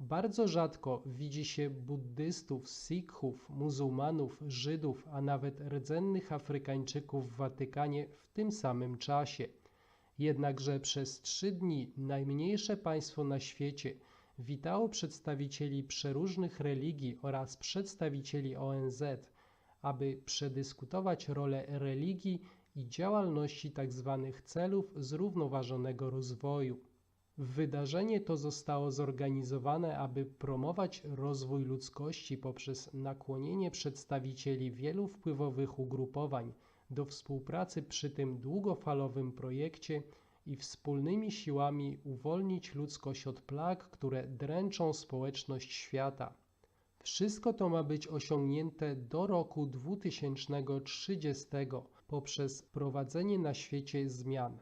Bardzo rzadko widzi się buddystów, sikhów, muzułmanów, Żydów, a nawet rdzennych Afrykańczyków w Watykanie w tym samym czasie. Jednakże przez trzy dni najmniejsze państwo na świecie witało przedstawicieli przeróżnych religii oraz przedstawicieli ONZ, aby przedyskutować rolę religii i działalności tzw. celów zrównoważonego rozwoju. Wydarzenie to zostało zorganizowane, aby promować rozwój ludzkości poprzez nakłonienie przedstawicieli wielu wpływowych ugrupowań do współpracy przy tym długofalowym projekcie i wspólnymi siłami uwolnić ludzkość od plag, które dręczą społeczność świata. Wszystko to ma być osiągnięte do roku 2030 poprzez prowadzenie na świecie zmian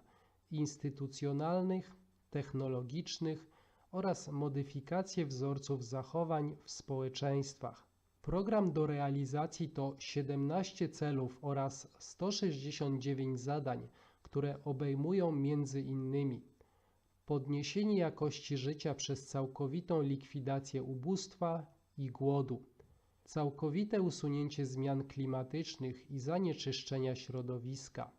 instytucjonalnych, technologicznych oraz modyfikację wzorców zachowań w społeczeństwach. Program do realizacji to 17 celów oraz 169 zadań, które obejmują innymi podniesienie jakości życia przez całkowitą likwidację ubóstwa i głodu, całkowite usunięcie zmian klimatycznych i zanieczyszczenia środowiska,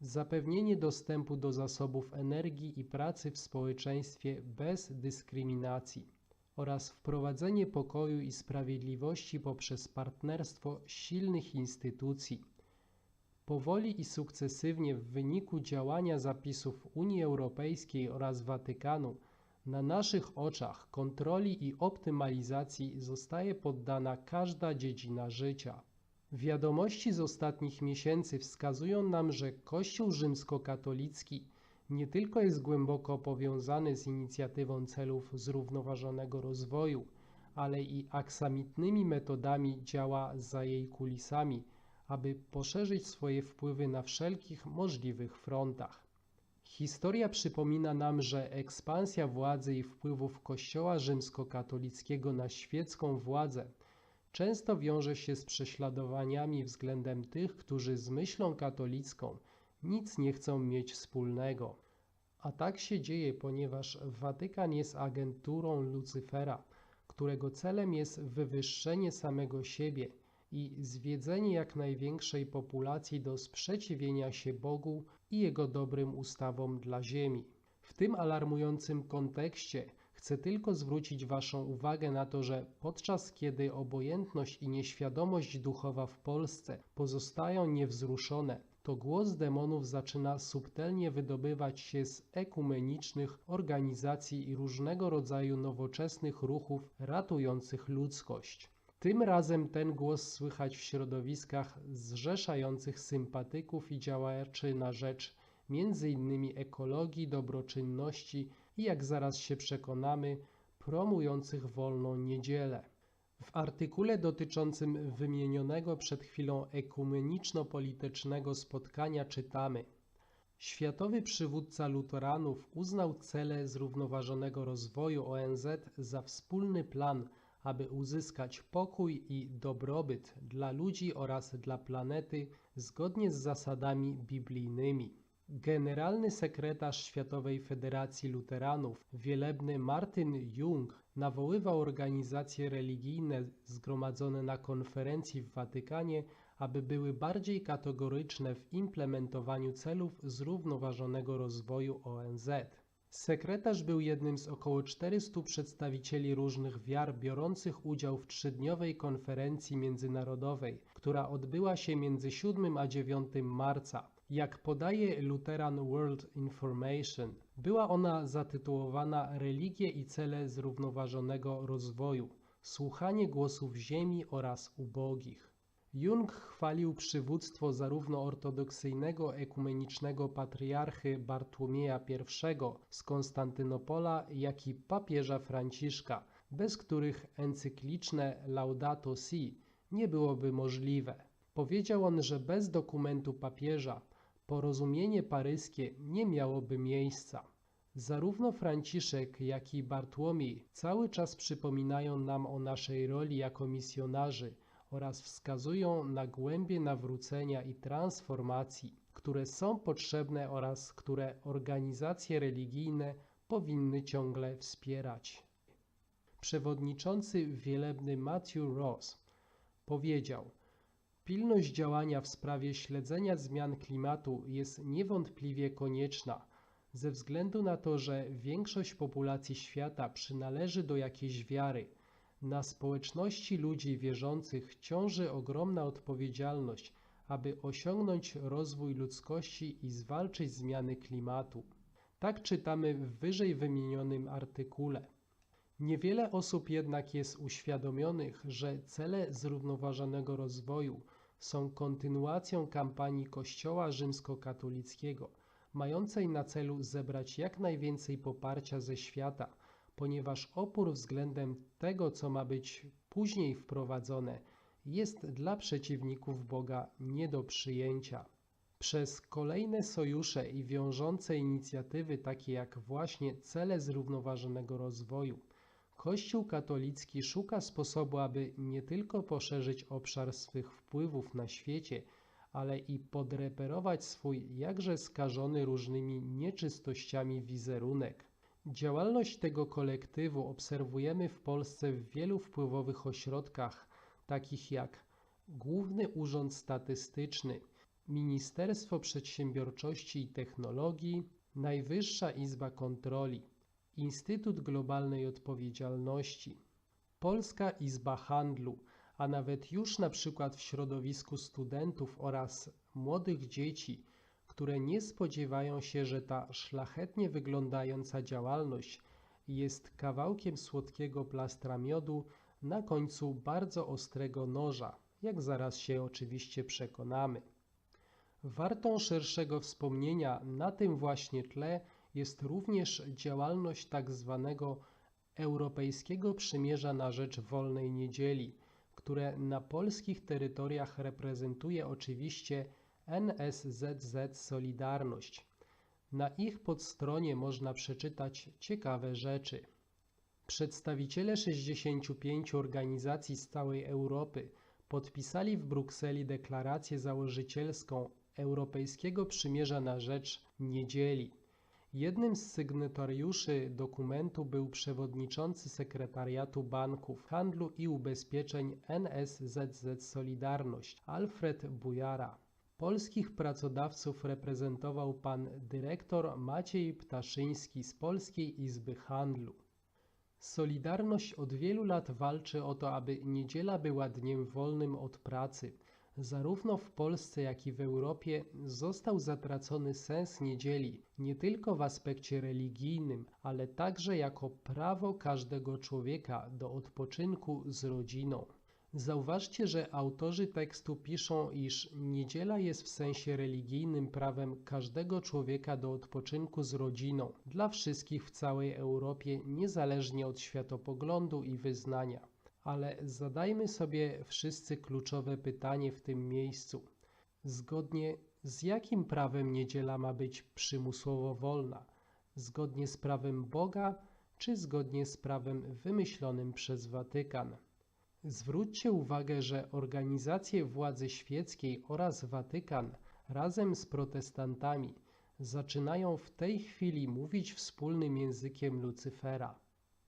zapewnienie dostępu do zasobów energii i pracy w społeczeństwie bez dyskryminacji oraz wprowadzenie pokoju i sprawiedliwości poprzez partnerstwo silnych instytucji. Powoli i sukcesywnie w wyniku działania zapisów Unii Europejskiej oraz Watykanu na naszych oczach kontroli i optymalizacji zostaje poddana każda dziedzina życia. Wiadomości z ostatnich miesięcy wskazują nam, że Kościół rzymskokatolicki nie tylko jest głęboko powiązany z inicjatywą celów zrównoważonego rozwoju, ale i aksamitnymi metodami działa za jej kulisami, aby poszerzyć swoje wpływy na wszelkich możliwych frontach. Historia przypomina nam, że ekspansja władzy i wpływów Kościoła rzymskokatolickiego na świecką władzę często wiąże się z prześladowaniami względem tych, którzy z myślą katolicką nic nie chcą mieć wspólnego. A tak się dzieje, ponieważ Watykan jest agenturą Lucyfera, którego celem jest wywyższenie samego siebie i zwiedzenie jak największej populacji do sprzeciwienia się Bogu i Jego dobrym ustawom dla Ziemi. W tym alarmującym kontekście chcę tylko zwrócić Waszą uwagę na to, że podczas kiedy obojętność i nieświadomość duchowa w Polsce pozostają niewzruszone, to głos demonów zaczyna subtelnie wydobywać się z ekumenicznych organizacji i różnego rodzaju nowoczesnych ruchów ratujących ludzkość. Tym razem ten głos słychać w środowiskach zrzeszających sympatyków i działaczy na rzecz m.in. ekologii, dobroczynności i jak zaraz się przekonamy, promujących wolną niedzielę. W artykule dotyczącym wymienionego przed chwilą ekumeniczno-politycznego spotkania czytamy Światowy przywódca luteranów uznał cele zrównoważonego rozwoju ONZ za wspólny plan, aby uzyskać pokój i dobrobyt dla ludzi oraz dla planety zgodnie z zasadami biblijnymi. Generalny sekretarz Światowej Federacji Luteranów, wielebny Martin Jung, nawoływał organizacje religijne zgromadzone na konferencji w Watykanie, aby były bardziej kategoryczne w implementowaniu celów zrównoważonego rozwoju ONZ. Sekretarz był jednym z około 400 przedstawicieli różnych wiar biorących udział w trzydniowej konferencji międzynarodowej, która odbyła się między 7 a 9 marca. Jak podaje Lutheran World Information, była ona zatytułowana Religie i cele zrównoważonego rozwoju słuchanie głosów ziemi oraz ubogich. Jung chwalił przywództwo zarówno ortodoksyjnego ekumenicznego patriarchy Bartłomieja I z Konstantynopola, jak i papieża Franciszka, bez których encykliczne Laudato Si nie byłoby możliwe. Powiedział on, że bez dokumentu papieża porozumienie paryskie nie miałoby miejsca. Zarówno Franciszek, jak i Bartłomiej cały czas przypominają nam o naszej roli jako misjonarzy oraz wskazują na głębie nawrócenia i transformacji, które są potrzebne oraz które organizacje religijne powinny ciągle wspierać. przewodniczący wielebny Matthew Ross powiedział: Pilność działania w sprawie śledzenia zmian klimatu jest niewątpliwie konieczna, ze względu na to, że większość populacji świata przynależy do jakiejś wiary. Na społeczności ludzi wierzących ciąży ogromna odpowiedzialność, aby osiągnąć rozwój ludzkości i zwalczyć zmiany klimatu. Tak czytamy w wyżej wymienionym artykule. Niewiele osób jednak jest uświadomionych, że cele zrównoważonego rozwoju są kontynuacją kampanii Kościoła rzymskokatolickiego, mającej na celu zebrać jak najwięcej poparcia ze świata, ponieważ opór względem tego, co ma być później wprowadzone, jest dla przeciwników Boga nie do przyjęcia. Przez kolejne sojusze i wiążące inicjatywy, takie jak właśnie cele zrównoważonego rozwoju, Kościół katolicki szuka sposobu, aby nie tylko poszerzyć obszar swych wpływów na świecie, ale i podreperować swój jakże skażony różnymi nieczystościami wizerunek. Działalność tego kolektywu obserwujemy w Polsce w wielu wpływowych ośrodkach, takich jak Główny Urząd Statystyczny, Ministerstwo Przedsiębiorczości i Technologii, Najwyższa Izba Kontroli, Instytut Globalnej Odpowiedzialności, Polska Izba Handlu, a nawet już na przykład w środowisku studentów oraz młodych dzieci, które nie spodziewają się, że ta szlachetnie wyglądająca działalność jest kawałkiem słodkiego plastra miodu na końcu bardzo ostrego noża, jak zaraz się oczywiście przekonamy. Wartą szerszego wspomnienia na tym właśnie tle jest również działalność tak zwanego Europejskiego Przymierza na Rzecz Wolnej Niedzieli, które na polskich terytoriach reprezentuje oczywiście NSZZ Solidarność. Na ich podstronie można przeczytać ciekawe rzeczy. Przedstawiciele 65 organizacji z całej Europy podpisali w Brukseli deklarację założycielską Europejskiego Przymierza na Rzecz Niedzieli. Jednym z sygnatariuszy dokumentu był przewodniczący sekretariatu banków, handlu i ubezpieczeń NSZZ Solidarność Alfred Bujara. Polskich pracodawców reprezentował pan dyrektor Maciej Ptaszyński z Polskiej Izby Handlu. Solidarność od wielu lat walczy o to, aby niedziela była dniem wolnym od pracy. Zarówno w Polsce, jak i w Europie został zatracony sens niedzieli, nie tylko w aspekcie religijnym, ale także jako prawo każdego człowieka do odpoczynku z rodziną. Zauważcie, że autorzy tekstu piszą, iż niedziela jest w sensie religijnym prawem każdego człowieka do odpoczynku z rodziną, dla wszystkich w całej Europie, niezależnie od światopoglądu i wyznania. Ale zadajmy sobie wszyscy kluczowe pytanie w tym miejscu. Zgodnie z jakim prawem niedziela ma być przymusowo wolna? Zgodnie z prawem Boga, czy zgodnie z prawem wymyślonym przez Watykan? Zwróćcie uwagę, że organizacje władzy świeckiej oraz Watykan razem z protestantami zaczynają w tej chwili mówić wspólnym językiem Lucyfera.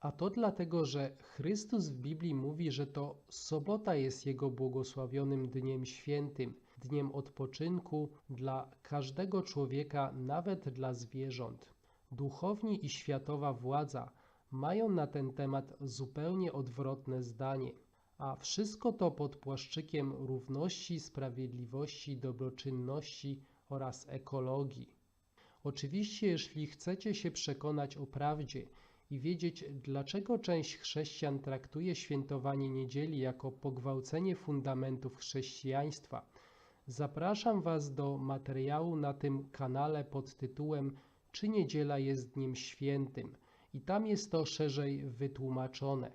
A to dlatego, że Chrystus w Biblii mówi, że to sobota jest Jego błogosławionym dniem świętym, dniem odpoczynku dla każdego człowieka, nawet dla zwierząt. Duchowni i światowa władza mają na ten temat zupełnie odwrotne zdanie. A wszystko to pod płaszczykiem równości, sprawiedliwości, dobroczynności oraz ekologii. Oczywiście, jeśli chcecie się przekonać o prawdzie i wiedzieć, dlaczego część chrześcijan traktuje świętowanie niedzieli jako pogwałcenie fundamentów chrześcijaństwa, zapraszam Was do materiału na tym kanale pod tytułem Czy niedziela jest dniem świętym? I tam jest to szerzej wytłumaczone.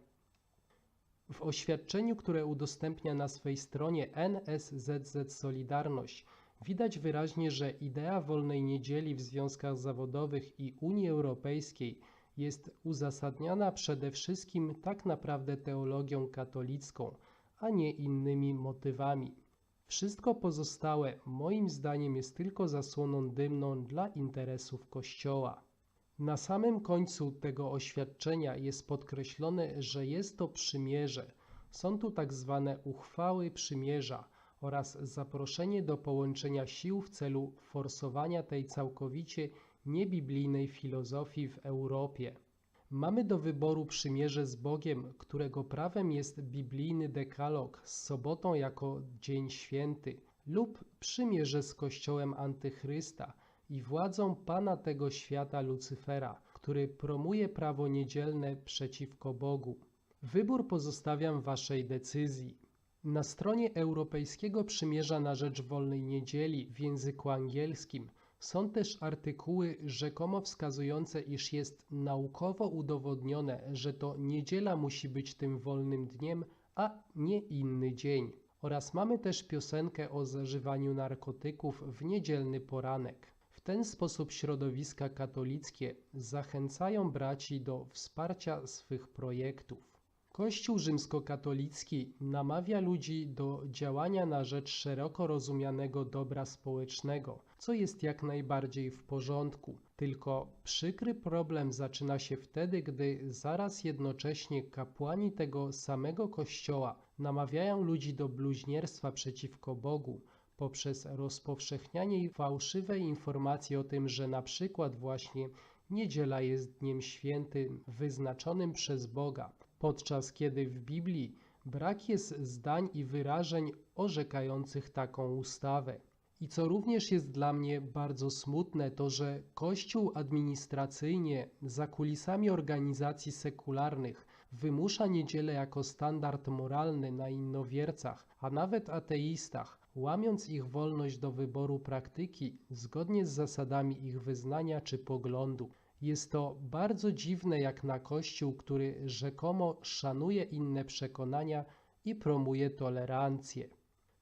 W oświadczeniu, które udostępnia na swej stronie NSZZ Solidarność, widać wyraźnie, że idea wolnej niedzieli w związkach zawodowych i Unii Europejskiej jest uzasadniana przede wszystkim tak naprawdę teologią katolicką, a nie innymi motywami. Wszystko pozostałe moim zdaniem jest tylko zasłoną dymną dla interesów Kościoła. Na samym końcu tego oświadczenia jest podkreślone, że jest to przymierze. Są tu tak zwane uchwały przymierza oraz zaproszenie do połączenia sił w celu forsowania tej całkowicie niebiblijnej filozofii w Europie. Mamy do wyboru przymierze z Bogiem, którego prawem jest biblijny dekalog z sobotą jako dzień święty, lub przymierze z kościołem antychrysta i władzą pana tego świata Lucyfera, który promuje prawo niedzielne przeciwko Bogu. Wybór pozostawiam waszej decyzji. Na stronie Europejskiego Przymierza na Rzecz Wolnej Niedzieli w języku angielskim są też artykuły rzekomo wskazujące, iż jest naukowo udowodnione, że to niedziela musi być tym wolnym dniem, a nie inny dzień. Oraz mamy też piosenkę o zażywaniu narkotyków w niedzielny poranek. W ten sposób środowiska katolickie zachęcają braci do wsparcia swych projektów. Kościół rzymskokatolicki namawia ludzi do działania na rzecz szeroko rozumianego dobra społecznego, co jest jak najbardziej w porządku. Tylko przykry problem zaczyna się wtedy, gdy zaraz jednocześnie kapłani tego samego kościoła namawiają ludzi do bluźnierstwa przeciwko Bogu poprzez rozpowszechnianie fałszywej informacji o tym, że na przykład właśnie niedziela jest dniem świętym wyznaczonym przez Boga, podczas kiedy w Biblii brak jest zdań i wyrażeń orzekających taką ustawę. I co również jest dla mnie bardzo smutne, to że Kościół administracyjnie za kulisami organizacji sekularnych wymusza niedzielę jako standard moralny na innowiercach, a nawet ateistach, łamiąc ich wolność do wyboru praktyki zgodnie z zasadami ich wyznania czy poglądu. Jest to bardzo dziwne jak na Kościół, który rzekomo szanuje inne przekonania i promuje tolerancję.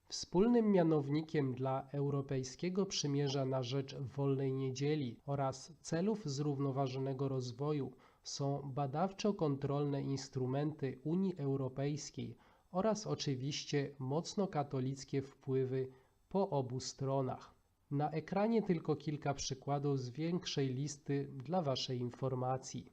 Wspólnym mianownikiem dla Europejskiego Przymierza na rzecz Wolnej Niedzieli oraz celów zrównoważonego rozwoju są badawczo-kontrolne instrumenty Unii Europejskiej oraz oczywiście mocno katolickie wpływy po obu stronach. Na ekranie tylko kilka przykładów z większej listy dla Waszej informacji.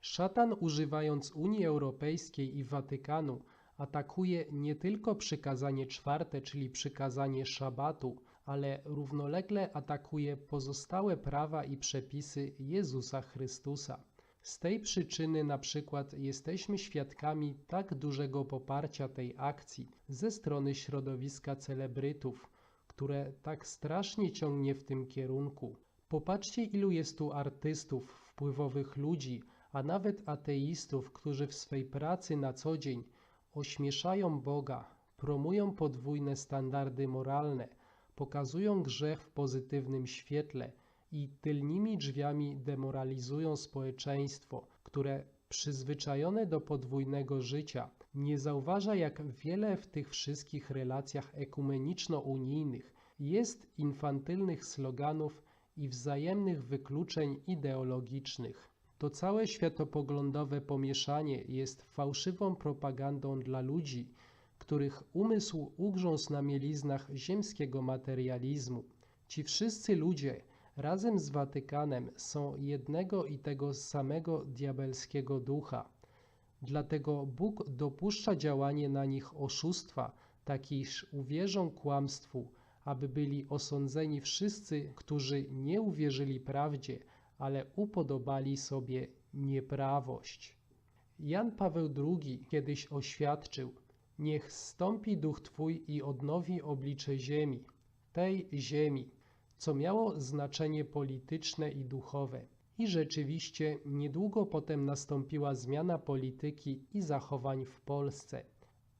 Szatan używając Unii Europejskiej i Watykanu atakuje nie tylko przykazanie czwarte, czyli przykazanie szabatu, ale równolegle atakuje pozostałe prawa i przepisy Jezusa Chrystusa. Z tej przyczyny na przykład jesteśmy świadkami tak dużego poparcia tej akcji ze strony środowiska celebrytów, które tak strasznie ciągnie w tym kierunku. Popatrzcie, ilu jest tu artystów, wpływowych ludzi, a nawet ateistów, którzy w swej pracy na co dzień ośmieszają Boga, promują podwójne standardy moralne, pokazują grzech w pozytywnym świetle i tylnymi drzwiami demoralizują społeczeństwo, które przyzwyczajone do podwójnego życia nie zauważa, jak wiele w tych wszystkich relacjach ekumeniczno-unijnych jest infantylnych sloganów i wzajemnych wykluczeń ideologicznych. To całe światopoglądowe pomieszanie jest fałszywą propagandą dla ludzi, których umysł ugrzązł na mieliznach ziemskiego materializmu. Ci wszyscy ludzie razem z Watykanem są jednego i tego samego diabelskiego ducha. Dlatego Bóg dopuszcza działanie na nich oszustwa, tak iż uwierzą kłamstwu, aby byli osądzeni wszyscy, którzy nie uwierzyli prawdzie, ale upodobali sobie nieprawość. Jan Paweł II kiedyś oświadczył: Niech stąpi duch Twój i odnowi oblicze ziemi, tej ziemi, co miało znaczenie polityczne i duchowe. I rzeczywiście niedługo potem nastąpiła zmiana polityki i zachowań w Polsce.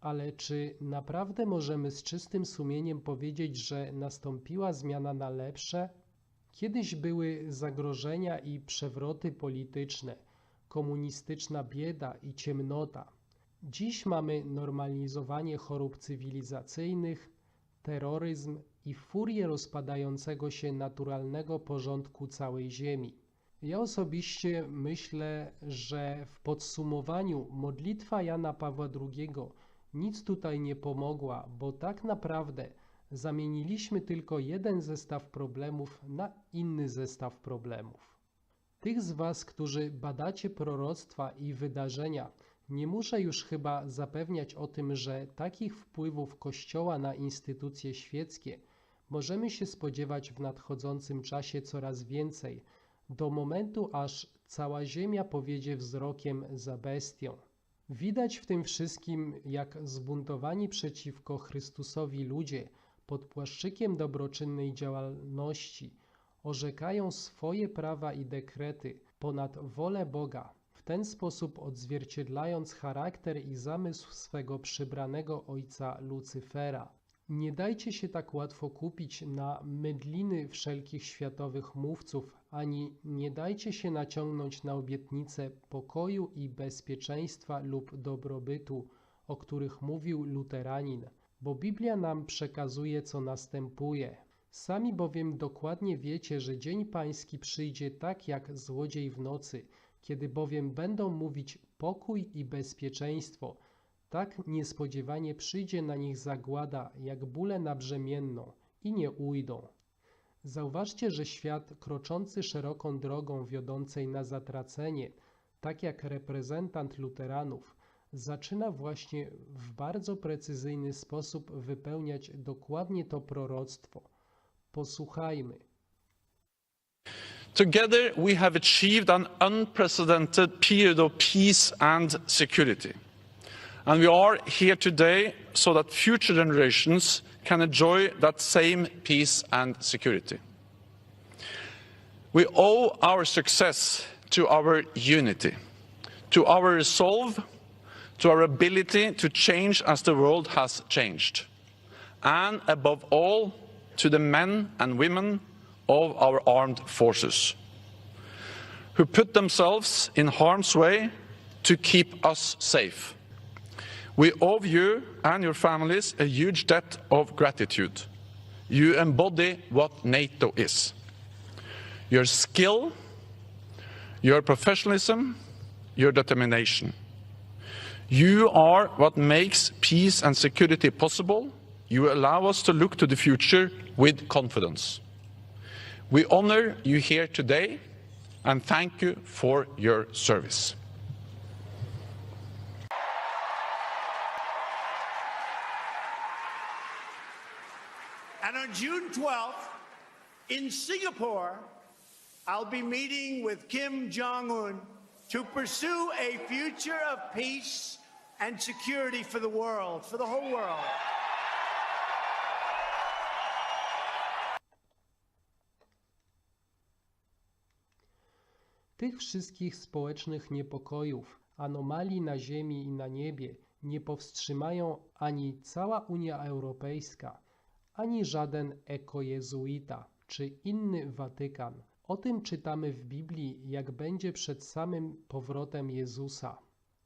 Ale czy naprawdę możemy z czystym sumieniem powiedzieć, że nastąpiła zmiana na lepsze? Kiedyś były zagrożenia i przewroty polityczne, komunistyczna bieda i ciemnota. Dziś mamy normalizowanie chorób cywilizacyjnych, terroryzm i furię rozpadającego się naturalnego porządku całej Ziemi. Ja osobiście myślę, że w podsumowaniu modlitwa Jana Pawła II nic tutaj nie pomogła, bo tak naprawdę Zamieniliśmy tylko jeden zestaw problemów na inny zestaw problemów. Tych z Was, którzy badacie proroctwa i wydarzenia, nie muszę już chyba zapewniać o tym, że takich wpływów Kościoła na instytucje świeckie możemy się spodziewać w nadchodzącym czasie coraz więcej, do momentu aż cała ziemia powiedzie wzrokiem za bestią. Widać w tym wszystkim, jak zbuntowani przeciwko Chrystusowi ludzie pod płaszczykiem dobroczynnej działalności orzekają swoje prawa i dekrety ponad wolę Boga, w ten sposób odzwierciedlając charakter i zamysł swego przybranego ojca Lucyfera. Nie dajcie się tak łatwo kupić na mydliny wszelkich światowych mówców, ani nie dajcie się naciągnąć na obietnice pokoju i bezpieczeństwa lub dobrobytu, o których mówił luteranin, bo Biblia nam przekazuje, co następuje. Sami bowiem dokładnie wiecie, że dzień pański przyjdzie tak jak złodziej w nocy, kiedy bowiem będą mówić pokój i bezpieczeństwo, tak niespodziewanie przyjdzie na nich zagłada, jak bóle na brzemienną, i nie ujdą. Zauważcie, że świat kroczący szeroką drogą wiodącej na zatracenie, tak jak reprezentant luteranów, zaczyna właśnie w bardzo precyzyjny sposób wypełniać dokładnie to proroctwo. Posłuchajmy. Together, we have achieved an unprecedented period of peace and security. And we are here today so that future generations can enjoy that same peace and security. We owe our success to our unity, to our resolve, to our ability to change as the world has changed, and above all, to the men and women of our armed forces who put themselves in harm's way to keep us safe. We owe you and your families a huge debt of gratitude. You embody what NATO is your skill, your professionalism, your determination. You are what makes peace and security possible. You allow us to look to the future with confidence. We honor you here today and thank you for your service. On June 12th, in Singapore, I'll be meeting with Kim Jong un to pursue a future of peace and security for the world, for the whole world. Tych wszystkich społecznych niepokojów, anomalii na Ziemi i na niebie nie powstrzymają ani cała Unia Europejska, ani żaden ekojezuita czy inny Watykan. O tym czytamy w Biblii, jak będzie przed samym powrotem Jezusa.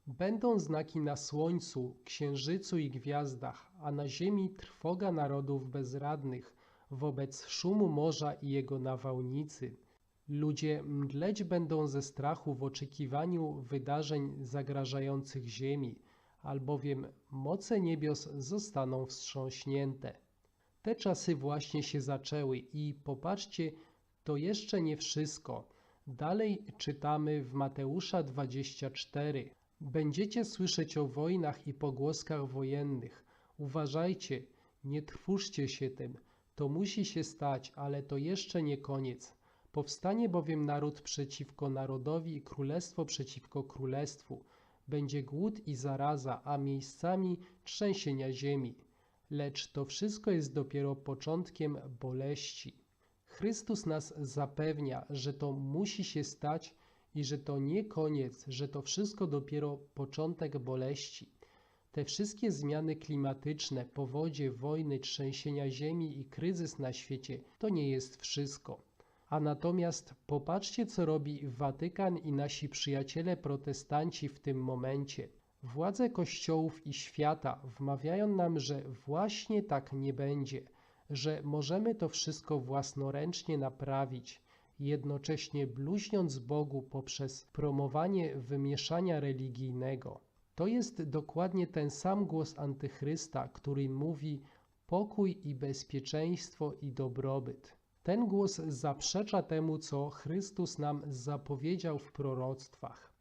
Będą znaki na słońcu, księżycu i gwiazdach, a na ziemi trwoga narodów bezradnych wobec szumu morza i jego nawałnicy. Ludzie mdleć będą ze strachu w oczekiwaniu wydarzeń zagrażających ziemi, albowiem moce niebios zostaną wstrząśnięte. Te czasy właśnie się zaczęły i popatrzcie, to jeszcze nie wszystko. Dalej czytamy w Mateusza 24. Będziecie słyszeć o wojnach i pogłoskach wojennych. Uważajcie, nie trwóżcie się tym. To musi się stać, ale to jeszcze nie koniec. Powstanie bowiem naród przeciwko narodowi i królestwo przeciwko królestwu. Będzie głód i zaraza, a miejscami trzęsienia ziemi. Lecz to wszystko jest dopiero początkiem boleści. Chrystus nas zapewnia, że to musi się stać i że to nie koniec, że to wszystko dopiero początek boleści. Te wszystkie zmiany klimatyczne, powodzie, wojny, trzęsienia ziemi i kryzys na świecie to nie jest wszystko. A natomiast popatrzcie, co robi Watykan i nasi przyjaciele protestanci w tym momencie. Władze kościołów i świata wmawiają nam, że właśnie tak nie będzie, że możemy to wszystko własnoręcznie naprawić, jednocześnie bluźniąc Bogu poprzez promowanie wymieszania religijnego. To jest dokładnie ten sam głos antychrysta, który mówi: pokój i bezpieczeństwo i dobrobyt. Ten głos zaprzecza temu, co Chrystus nam zapowiedział w proroctwach.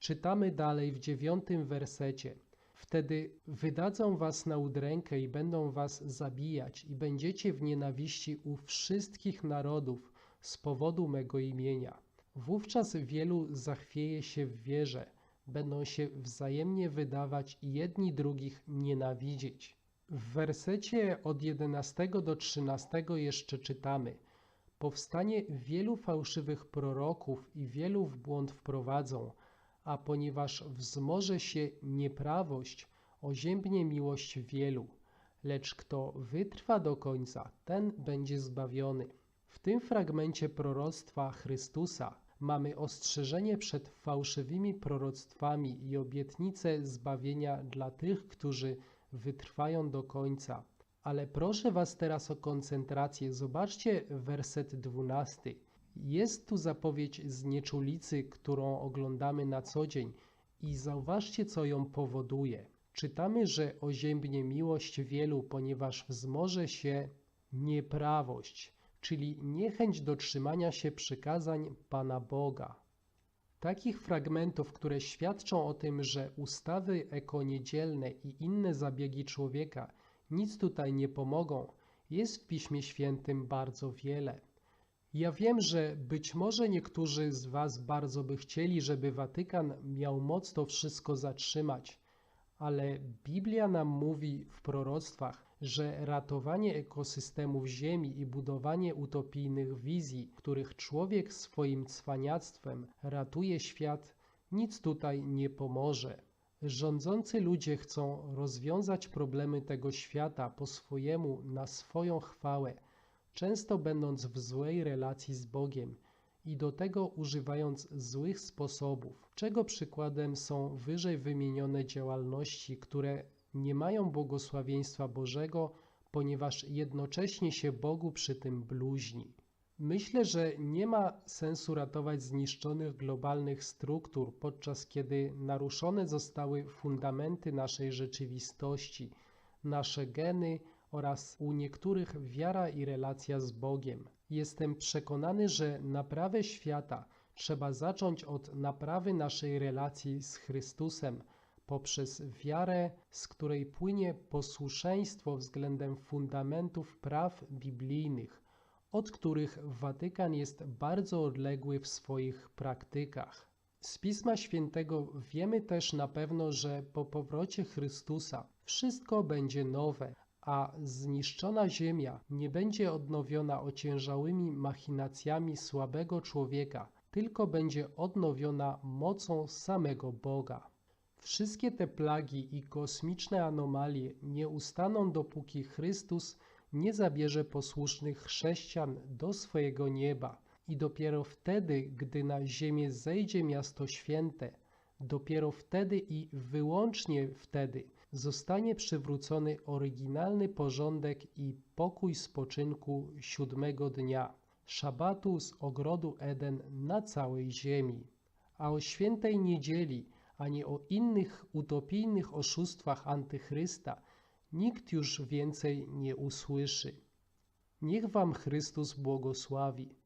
Czytamy dalej w dziewiątym wersecie. Wtedy wydadzą was na udrękę i będą was zabijać, i będziecie w nienawiści u wszystkich narodów z powodu mego imienia. Wówczas wielu zachwieje się w wierze, będą się wzajemnie wydawać i jedni drugich nienawidzieć. W wersecie od 11 do 13 jeszcze czytamy: Powstanie wielu fałszywych proroków i wielu w błąd wprowadzą, a ponieważ wzmoże się nieprawość, oziębnie miłość wielu, lecz kto wytrwa do końca, ten będzie zbawiony. W tym fragmencie proroctwa Chrystusa mamy ostrzeżenie przed fałszywymi proroctwami i obietnicę zbawienia dla tych, którzy wytrwają do końca. Ale proszę Was teraz o koncentrację. Zobaczcie werset 12. Jest tu zapowiedź znieczulicy, którą oglądamy na co dzień i zauważcie, co ją powoduje. Czytamy, że oziębnie miłość wielu, ponieważ wzmoże się nieprawość, czyli niechęć do trzymania się przykazań Pana Boga. Takich fragmentów, które świadczą o tym, że ustawy ekoniedzielne i inne zabiegi człowieka nic tutaj nie pomogą, jest w Piśmie Świętym bardzo wiele. Ja wiem, że być może niektórzy z Was bardzo by chcieli, żeby Watykan miał moc to wszystko zatrzymać, ale Biblia nam mówi w proroctwach, że ratowanie ekosystemów Ziemi i budowanie utopijnych wizji, których człowiek swoim cwaniactwem ratuje świat, nic tutaj nie pomoże. Rządzący ludzie chcą rozwiązać problemy tego świata po swojemu, na swoją chwałę, często będąc w złej relacji z Bogiem i do tego używając złych sposobów, czego przykładem są wyżej wymienione działalności, które nie mają błogosławieństwa Bożego, ponieważ jednocześnie się Bogu przy tym bluźni. Myślę, że nie ma sensu ratować zniszczonych globalnych struktur, podczas kiedy naruszone zostały fundamenty naszej rzeczywistości, nasze geny oraz u niektórych wiara i relacja z Bogiem. Jestem przekonany, że naprawę świata trzeba zacząć od naprawy naszej relacji z Chrystusem poprzez wiarę, z której płynie posłuszeństwo względem fundamentów praw biblijnych od których Watykan jest bardzo odległy w swoich praktykach. Z Pisma Świętego wiemy też na pewno, że po powrocie Chrystusa wszystko będzie nowe, a zniszczona ziemia nie będzie odnowiona ociężałymi machinacjami słabego człowieka, tylko będzie odnowiona mocą samego Boga. Wszystkie te plagi i kosmiczne anomalie nie ustaną, dopóki Chrystus nie zabierze posłusznych chrześcijan do swojego nieba. I dopiero wtedy, gdy na ziemię zejdzie miasto święte, dopiero wtedy i wyłącznie wtedy zostanie przywrócony oryginalny porządek i pokój spoczynku siódmego dnia, szabatu z ogrodu Eden na całej ziemi. A o świętej niedzieli, ani o innych utopijnych oszustwach antychrysta nikt już więcej nie usłyszy. Niech Wam Chrystus błogosławi.